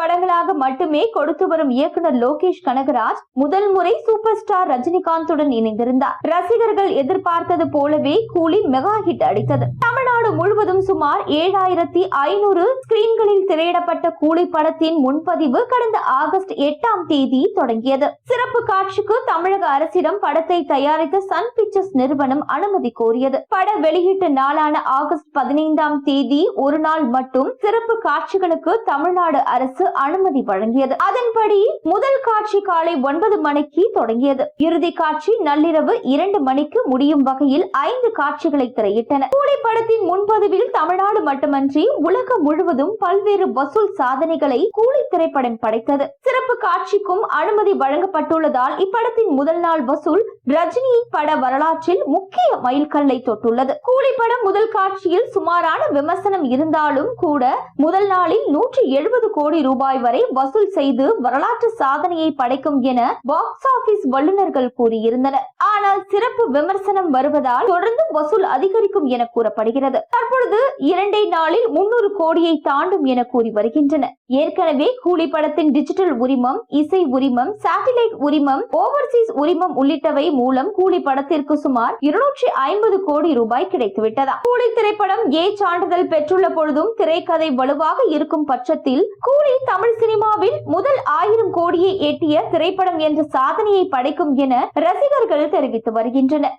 படங்களாக மட்டுமே கொடுத்து வரும் இயக்குனர் லோகேஷ் கனகராஜ் முதல் முறை சூப்பர் ஸ்டார் ரஜினிகாந்துடன் இணைந்திருந்தார். ரசிகர்கள் எதிர்பார்த்தது போலவே கூலி மெகா ஹிட் அடித்தது. தமிழ்நாடு முழுவதும் சுமார் ஏழாயிரத்தி ஐநூறு ஸ்கிரீன்களில் திரையிடப்பட்ட கூலி படத்தின் முன்பதிவு கடந்த ஆகஸ்ட் எட்டாம் தேதி தொடங்கியது. சிறப்பு காட்சிக்கு தமிழக அரசிடம் படத்தை தயாரித்த சன் பிக்சர்ஸ் நிறுவனம் அனுமதி கோரியது. பட வெளியீட்டு நாளான ஆகஸ்ட் பதினைந்தாம் தேதி ஒரு நாள் மட்டும் சிறப்பு காட்சிகளுக்கு தமிழ்நாடு அரசு அனுமதி வழங்கியது. அதன்படி முதல் காட்சி காலை ஒன்பது மணிக்கு தொடங்கியது. இறுதி காட்சி நள்ளிரவு இரண்டு மணிக்கு முடியும் வகையில் ஐந்து காட்சிகளை திரையிட்டன. கூலி படத்தின் முன்பதிவில் தமிழ்நாடு மட்டுமன்றி உலகம் முழுவதும் பல்வேறு வசூல் சாதனைகளை கூலி திரைப்படம் படைத்தது. சிறப்பு காட்சிக்கும் அனுமதி வழங்கப்பட்டுள்ளதால் இப்படத்தின் முதல் நாள் வசூல் ரஜினியின் பட வரலாற்றில் முக்கிய மைல்கல்லை தொட்டுள்ளது. கூலி படம் முதல் காட்சியில் சுமாரான விமர்சனம் இருந்தாலும் கூட முதல் நாளில் நூற்றி எழுபது கோடி ரூபாய் வரை வசூல் செய்து வரலாற்று சாதனையை படைக்கும் என பாக்ஸ் ஆபீஸ் வல்லுநர்கள் கூறியிருந்தனர். ஆனால் சிறப்பு விமர்சனம் வருவதால் தொடர்ந்து வசூல் அதிகரிக்கும் என கூறப்படுகிறது. தற்பொழுது இரண்டே நாளில் முன்னூறு கோடியை தாண்டும் என கூறி வருகின்றன ஏற்கனவே கூலி படத்தின் டிஜிட்டல் உரிமம் இசை உரிமம் சேட்டிலைட் உரிமம் ஓவர்சீஸ் உரிமம் உள்ளிட்டவை மூலம் கூலி படத்திற்கு சுமார் இருநூற்றி ஐம்பது கோடி ரூபாய் கிடைத்துவிட்டதா? கூலி திரைப்படம் ஏ சான்றிதழ் பெற்றுள்ள பொழுதும் திரைக்கதை வலுவாக இருக்கும் பட்சத்தில் கூலி தமிழ் சினிமாவில் முதல் ஆயிரம் கோடியை எட்டிய திரைப்படம் என்ற சாதனையை படைக்கும் என ரசிகர்கள் தெரிவித்தனர். தெரிவித்து வருகின்றனர்